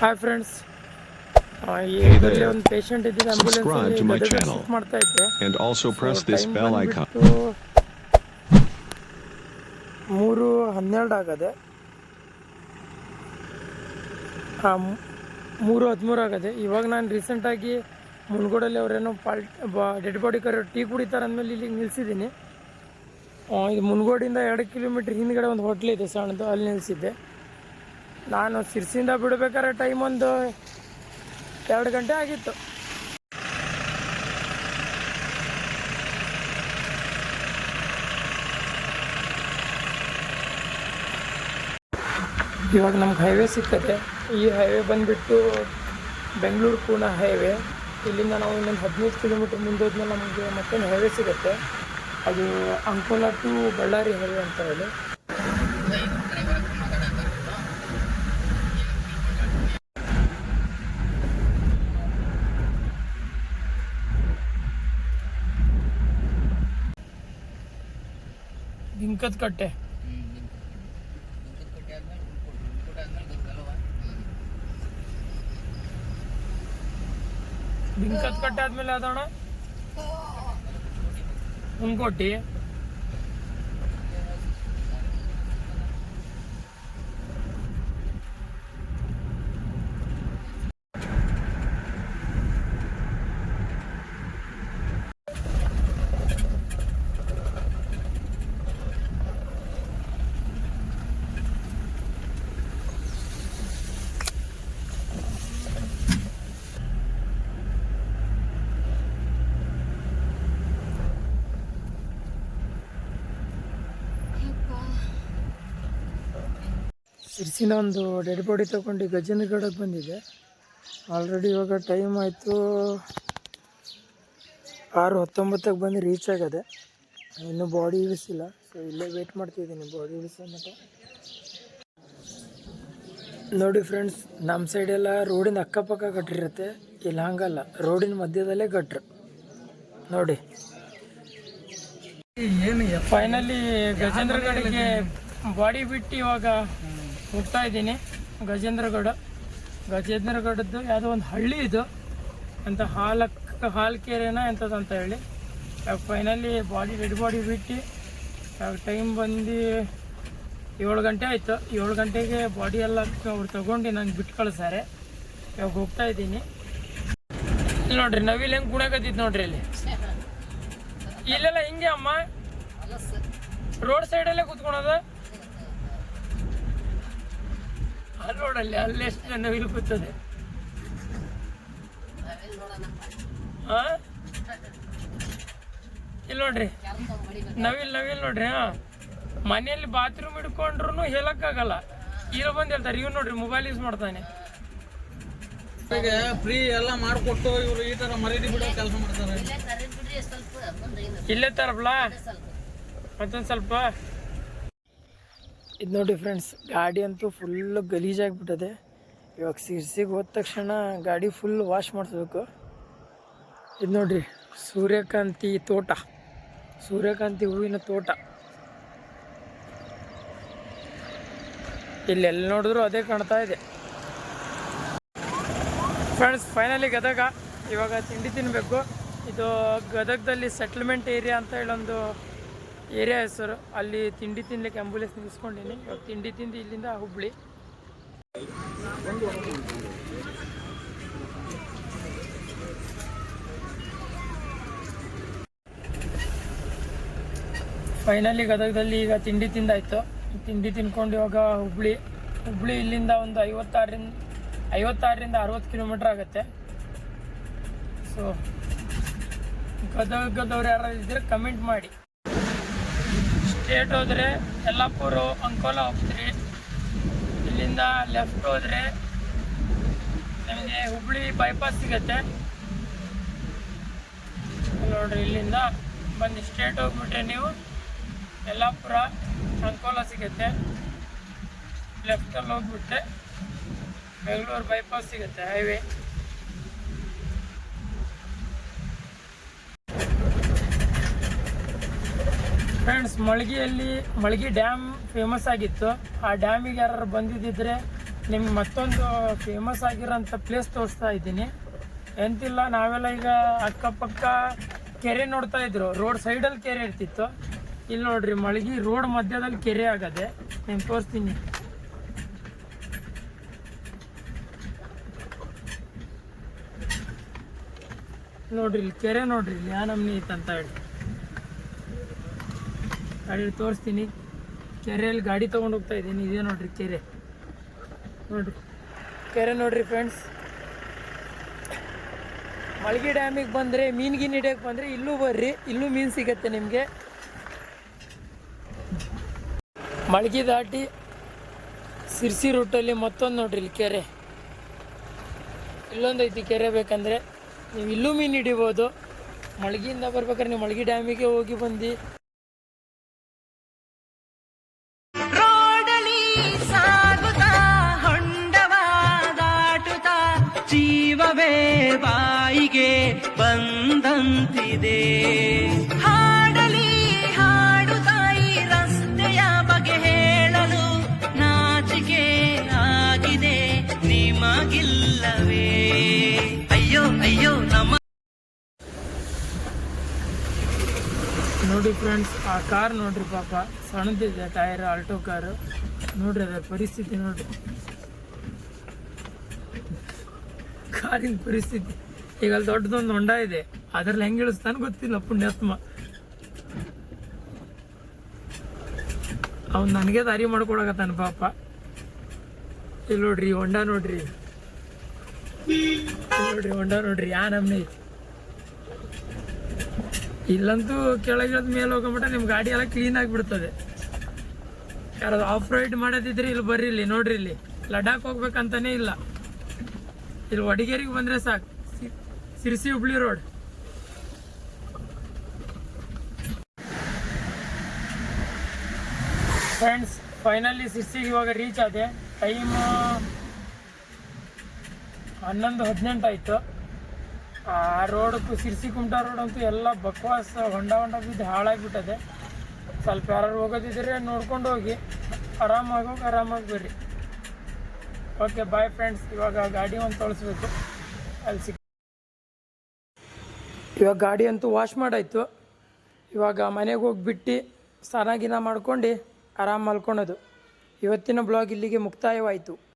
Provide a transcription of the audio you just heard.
Hi friends ಇದರಲ್ಲಿ ಒಂದು patient ಇದ್ದಿದ್ದು ಆಂಬ್ಯುಲೆನ್ಸ್ ಮಾಡ್ತಾ ಇದ್ದೆ. And also press this bell icon. ಮೂರು ಹನ್ನೆರಡು ಆಗದೆ. ಹಾಂ ಮೂರು ಹದಿಮೂರು ಆಗದೆ. ಇವಾಗ ನಾನು ರೀಸೆಂಟಾಗಿ ಮುನ್ಗೋಡಲ್ಲಿ ಅವರೇನೋ ಪಾಲ್ಟ್ ಡೆಡ್ ಬಾಡಿ ಕರೆ ಟೀ ಕುಡಿತಾರೆ ಅಂದಮೇಲೆ ಇಲ್ಲಿಗೆ ನಿಲ್ಲಿಸಿದ್ದೀನಿ ಇದು ಮುನ್ಗೋಡಿಂದ ಎರಡು ಕಿಲೋಮೀಟ್ರ್ ಹಿಂದ್ಗಡೆ ಒಂದು ಹೋಟ್ಲಿದೆ ಇದೆ ಸಣ್ಣದು. ಅಲ್ಲಿ ನಿಲ್ಲಿಸಿದ್ದೆ ನಾನು ಸಿರ್ಸಿಂದ ಬಿಡಬೇಕಾದ್ರೆ ಟೈಮ್ ಒಂದು ಎರಡು ಗಂಟೆ ಆಗಿತ್ತು. ಇವಾಗ ನಮ್ಗೆ ಹೈವೇ ಸಿಕ್ಕತ್ತೆ. ಈ ಹೈವೇ ಬಂದುಬಿಟ್ಟು ಬೆಂಗಳೂರು ಪೂನಾ ಹೈವೇ ಇಲ್ಲಿಂದ ನಾವು ಇನ್ನೊಂದು ಹದಿನೈದು ಕಿಲೋಮೀಟ್ರ್ ಮುಂದೋದ್ಮೇಲೆ ನಮಗೆ ಮತ್ತೊಂದು ಹೈವೇ ಸಿಗುತ್ತೆ. ಅದು ಅಂಕೋಲಾ ಟು ಬಳ್ಳಾರಿ ಹೈವೇ ಅಂತ ಹೇಳಿ. लिंकच कट्टे आहे कट्टे आदमी मिला था ना। उनको टे ಸಿರ್ಸಿನ ಒಂದು ಡೆಡ್ ಬಾಡಿ ತೊಗೊಂಡು ಗಜೇಂದ್ರಗಡಕ್ಕೆ ಬಂದಿದೆ. ಆಲ್ರೆಡಿ ಇವಾಗ ಟೈಮ್ ಆಯಿತು ಆರು ಹತ್ತೊಂಬತ್ತಕ್ಕೆ ಬಂದು ರೀಚ್ ಆಗದೆ. ಇನ್ನೂ ಬಾಡಿ ಇಳಿಸಿಲ್ಲ. ಸೊ ಇಲ್ಲೇ ವೇಟ್ ಮಾಡ್ತಿದ್ದೀನಿ ಬಾಡಿ ಇಳಿಸೋ ಮತ್ತೆ ನೋಡಿ ಫ್ರೆಂಡ್ಸ್ ನಮ್ಮ ಸೈಡೆಲ್ಲ ರೋಡಿನ ಅಕ್ಕಪಕ್ಕ ಗಟ್ರಿರುತ್ತೆ ಇಲ್ಲ ಹಂಗಲ್ಲ ರೋಡಿನ ಮಧ್ಯದಲ್ಲೇ ಗಟ್ರು. ನೋಡಿ. ಏನು ಫೈನಲಿ ಗಜೇಂದ್ರಗಡಿಗೆ ಬಾಡಿ ಬಿಟ್ಟು ಇವಾಗ ಹೋಗ್ತಾ ಇದ್ದೀನಿ. ಗಜೇಂದ್ರಗಢ ಗಜೇಂದ್ರಗಡದ್ದು ಯಾವುದೋ ಒಂದು ಹಳ್ಳಿ ಇದು. ಅಂತ ಹಾಲಕ್ಕೆ ಹಾಲ್ಕೆರೆನ ಎಂಥದ್ದು ಅಂತ ಹೇಳಿ. ಫೈನಲಿ ಬಾಡಿ ಡೆಡ್ ಬಾಡಿ ಬಿಟ್ಟು ಟೈಮ್ ಬಂದು ಏಳು ಗಂಟೆ ಆಯಿತು. ಏಳು ಗಂಟೆಗೆ ಬಾಡಿ ಎಲ್ಲ ಅವ್ರು ತೊಗೊಂಡು ನಂಗೆ ಬಿಟ್ಟು ಕಳಿಸ್ತಾರೆ ಇವಾಗ ಹೋಗ್ತಾ ಇದ್ದೀನಿ. ಇಲ್ಲಿ ನೋಡ್ರಿ ನವಿಲ್ ಹೆಂಗೆ ಗುಣಗತ್ತಿತ್ತು ನೋಡ್ರಿ ಇಲ್ಲಿ ಇಲ್ಲೆಲ್ಲ ಹಿಂಗೆ ಅಮ್ಮ? ರೋಡ್ ಸೈಡಲ್ಲೇ ಕೂತ್ಕೊಳೋದು ಆ ರೋಡಲ್ಲಿ ಅಲ್ಲೆಷ್ಟು ಜನ ಇಲ್ಲಿ ಇಲ್ಲ ಹಾ ಇಲ್ಲಿ ನೋಡ್ರಿ. ನವಿಲ್ ನವಿಲ್ ನೋಡ್ರಿ ಹಾ. ಮನೆಯಲ್ಲಿ ಬಾತ್ರೂಮ್ ಹಿಡ್ಕೊಂಡ್ರು ಹೇಳಕ್ಕಾಗಲ್ಲ. ಇಲ್ಲಿ ಬಂದು ಹೇಳ್ತಾರೆ ಇವ್ ನೋಡ್ರಿ ಮೊಬೈಲ್ ಯೂಸ್ ಮಾಡ್ತಾನೆ. ಈಗ ಫ್ರೀ ಎಲ್ಲ ಮಾಡಿಕೊಟ್ಟು ಇವರು ಈ ತರ ಮರೀದಿ ಬಿಡೋ ಕೆಲಸ ಮಾಡ್ತಾರೆ. ಇಲ್ಲೇ ತರಬ್ಲಾ? ಮತ್ತೊಂದು ಸ್ವಲ್ಪ? ಇದು ನೋಡಿ ಫ್ರೆಂಡ್ಸ್ ಗಾಡಿ ಅಂತೂ ಫುಲ್ಲು ಗಲೀಜಾಗಿಬಿಟ್ಟದೆ. ಇವಾಗ ಸಿರ್ಸಿಗೆ ಹೋದ ತಕ್ಷಣ ಗಾಡಿ ಫುಲ್ ವಾಶ್ ಮಾಡಿಸ್ಬೇಕು. ಇದು ನೋಡಿರಿ, ಸೂರ್ಯಕಾಂತಿ ತೋಟ. ಸೂರ್ಯಕಾಂತಿ ಹೂವಿನ ತೋಟ. ಇಲ್ಲೆಲ್ಲಿ ನೋಡಿದ್ರು ಅದೇ ಕಾಣ್ತಾ ಇದೆ. Friends finally Gadag. ಇವಾಗ ತಿಂಡಿ ತಿನ್ನಬೇಕು ಇದು ಗದಗದಲ್ಲಿ ಸೆಟ್ಲ್ಮೆಂಟ್ ಏರಿಯಾ ಅಂತ ಹೇಳೊಂದು ಏರಿಯಾ ಹೆಸರು, ಅಲ್ಲಿ ತಿಂಡಿ ತಿನ್ಲಿಕ್ಕೆ ಆಂಬುಲೆನ್ಸ್ ನಿಲ್ಸ್ಕೊಂಡಿನಿ. ಇವಾಗ ತಿಂಡಿ ತಿಂದು ಇಲ್ಲಿಂದ ಹುಬ್ಳಿ. ಫೈನಲಿ ಗದಗದಲ್ಲಿ ಈಗ ತಿಂಡಿ ತಿಂದಾಯ್ತು. ತಿಂಡಿ ತಿನ್ಕೊಂಡು ಇವಾಗ ಹುಬ್ಳಿ. ಹುಬ್ಳಿ ಇಲ್ಲಿಂದ ಒಂದು ಐವತ್ತಾರರಿಂದ ಐವತ್ತಾರರಿಂದ ಅರವತ್ತು ಕಿಲೋಮೀಟ್ರ್ ಆಗುತ್ತೆ. ಸೊ ಗದಗದವ್ರು ಯಾರು ಇದ್ರೆ ಕಮೆಂಟ್ ಮಾಡಿ. ಸ್ಟ್ರೇಟ್ ಹೋದರೆ ಯಲ್ಲಾಪುರ, ಅಂಕೋಲ ಹೋಗ್ತೀರಿ. ಇಲ್ಲಿಂದ ಲೆಫ್ಟ್ ಹೋದರೆ ನಿಮಗೆ ಹುಬ್ಳಿ ಬೈಪಾಸ್ ಸಿಗತ್ತೆ. ನೋಡ್ರಿ, ಇಲ್ಲಿಂದ ಬಂದು ಸ್ಟ್ರೇಟ್ ಹೋಗ್ಬಿಟ್ರೆ ನೀವು ಯಲ್ಲಾಪುರ, ಅಂಕೋಲ ಸಿಗುತ್ತೆ. ಲೆಫ್ಟಲ್ಲಿ ಹೋಗ್ಬಿಟ್ರೆ ಬೆಂಗಳೂರು ಬೈಪಾಸ್ ಸಿಗುತ್ತೆ ಹೈವೇ ಫ್ರೆಂಡ್ಸ್, ಮಳಗಿಯಲ್ಲಿ ಮಳಗಿ ಡ್ಯಾಮ್ ಫೇಮಸ್ ಆಗಿತ್ತು. ಆ ಡ್ಯಾಮಿಗೆ ಯಾರು ಬಂದಿದ್ದಿದ್ರೆ ನಿಮ್ಗೆ ಮತ್ತೊಂದು ಫೇಮಸ್ ಆಗಿರೋಂಥ ಪ್ಲೇಸ್ ತೋರಿಸ್ತಾ ಇದ್ದೀನಿ. ಎಂತಿಲ್ಲ, ನಾವೆಲ್ಲ ಈಗ ಅಕ್ಕಪಕ್ಕ ಕೆರೆ ನೋಡ್ತಾ ಇದ್ರು. ರೋಡ್ ಸೈಡಲ್ಲಿ ಕೆರೆ ಇರ್ತಿತ್ತು. ಇಲ್ಲಿ ನೋಡ್ರಿ, ಮಳಗಿ ರೋಡ್ ಮಧ್ಯದಲ್ಲಿ ಕೆರೆ ಆಗದೆ. ನಿಮ್ಗೆ ತೋರಿಸ್ತೀನಿ. ನೋಡ್ರಿ, ಇಲ್ಲಿ ಕೆರೆ ನೋಡ್ರಿ, ಇಲ್ಲಿ ಯಾ ನಮ್ನಿ ಐತಂತ ಹೇಳಿ. ಗಾಡಿ ತೋರಿಸ್ತೀನಿ. ಕೆರೆಯಲ್ಲಿ ಗಾಡಿ ತೊಗೊಂಡು ಹೋಗ್ತಾ ಇದ್ದೀನಿ. ಇದೇ ನೋಡ್ರಿ ಕೆರೆ. ನೋಡ್ರಿ. ಕೆರೆ ನೋಡ್ರಿ ಫ್ರೆಂಡ್ಸ್ ಮಳಗಿ ಡ್ಯಾಮಿಗೆ ಬಂದರೆ ಮೀನು ಗೀನು ಬಂದರೆ ಇಲ್ಲೂ ಬರ್ರಿ. ಇಲ್ಲೂ ಮೀನು ಸಿಗತ್ತೆ ನಿಮಗೆ. ಮಳಗಿ ದಾಟಿ ಸಿರ್ಸಿ ರೂಟಲ್ಲಿ ಮತ್ತೊಂದು ನೋಡ್ರಿ ಇಲ್ಲಿ ಕೆರೆ. ಇಲ್ಲೊಂದು ಐತಿ ಕೆರೆ ಬೇಕಂದ್ರೆ. ನೀವು ಇಲ್ಲೂ ಮೀನು ಹಿಡಿಬೋದು. ಮಳಗಿಯಿಂದ ಬರ್ಬೇಕಾದ್ರೆ ನೀವು ಮಳಗಿ ಡ್ಯಾಮಿಗೆ ಹೋಗಿ ಬಂದು. ಬಾಯಿಗೆ ಬಂದಂತಿದೆ. ಹಾಡಲಿ, ಹಾಡು ತಾಯಿ, ರಸ್ತೆಯ ಬಗೆ ಹೇಳಲು ನಾಚಿಕೆ ಆಗಿದೆ ನಿಮಗಿಲ್ಲವೇ. ಅಯ್ಯೋ ಅಯ್ಯೋ, ನಮ್ಮ ನೋಡಿ ಫ್ರೆಂಡ್ಸ್, ಆ ಕಾರ್ ನೋಡ್ರಿ ಪಾಪ. ಸಣ್ಣದಿದೆ ಟೈರ್, ಆಲ್ಟೋ ಕಾರು. ನೋಡ್ರಿ ಅದರ ಪರಿಸ್ಥಿತಿ ನೋಡ್ರಿ. ಕಾರಿನ ಪರಿಸ್ಥಿತಿ. ಈಗ ಅಲ್ಲಿ ದೊಡ್ಡದೊಂದು ಹೊಂಡ ಇದೆ. ಅದ್ರಲ್ಲಿ ಹೆಂಗೆ ಇಳಿಸ್ತಾನೆ ಗೊತ್ತಿಲ್ಲ ಪುಣ್ಯಾತ್ಮ. ಅವ್ನು ನನಗೆ ದಾರಿ ಮಾಡ್ಕೊಡಕತ್ತಾನ ಪಾಪ. ಇಲ್ಲಿ ನೋಡ್ರಿ ಹೊಂಡ ನೋಡ್ರಿ. ನೋಡ್ರಿ ಹೊಂಡ ನೋಡ್ರಿ, ಯಾ ನಮ್ನೆ. ಐತಿ ಇಲ್ಲಂತೂ ಕೆಳಗಿಳದ ಮೇಲೆ ಹೋಗೋಮಟ ನಿಮ್ಮ ಗಾಡಿ ಎಲ್ಲ ಕ್ಲೀನ್ ಆಗಿಬಿಡ್ತದೆ. ಯಾರಾದ್ರು ಆಫ್ ರೈಡ್ ಮಾಡೋದಿದ್ರೆ ಇಲ್ಲಿ ಬರ್ರಿ ಇಲ್ಲಿ, ನೋಡ್ರಿ ಇಲ್ಲಿ. ಲಡಾಖ್ ಹೋಗ್ಬೇಕಂತಾನೆ ಇಲ್ಲ. ಇಲ್ಲಿ ವಡಗೇರಿಗೆ ಬಂದ್ರೆ ಸಾಕು. Sirsi Hubli road. Friends finally ಸಿರ್ಸಿಗೆ ಇವಾಗ ರೀಚ್ ಆದೆ. ಟೈಮ್ ಹನ್ನೊಂದು ಹದಿನೆಂಟು ಆಯಿತು. ಆ ರೋಡಕ್ಕೂ ಸಿರ್ಸಿ ಕುಮಟಾ ರೋಡ್ ಅಂತೂ ಎಲ್ಲ ಬಕ್ವಾಸ್ ಹೊಂಡ ಹೊಂಡ ಬಿದ್ದು ಹಾಳಾಗಿಬಿಟ್ಟದೆ. ಸ್ವಲ್ಪ ಯಾರು ಹೋಗೋದಿದ್ರೆ ನೋಡ್ಕೊಂಡು ಹೋಗಿ. ಆರಾಮಾಗಿ ಹೋಗಿ, ಆರಾಮಾಗಿ ಬರ್ರಿ. ಓಕೆ ಬಾಯ್ ಫ್ರೆಂಡ್ಸ್ ಇವಾಗ ಗಾಡಿ ಒಂದು ತೋರಿಸ್ಬೇಕು ಅಲ್ಲಿ ಸಿಕ್ ಇವಾಗ ಗಾಡಿ ಅಂತೂ ವಾಶ್ ಮಾಡಾಯಿತು. ಇವಾಗ ಮನೆಗೆ ಹೋಗಿಬಿಟ್ಟು ಸ್ನಾನ ಗಿನ ಮಾಡ್ಕೊಂಡು ಆರಾಮ್ ಮಲ್ಕೊಳೋದು. ಇವತ್ತಿನ ಬ್ಲಾಗ್ ಇಲ್ಲಿಗೆ ಮುಕ್ತಾಯವಾಯಿತು.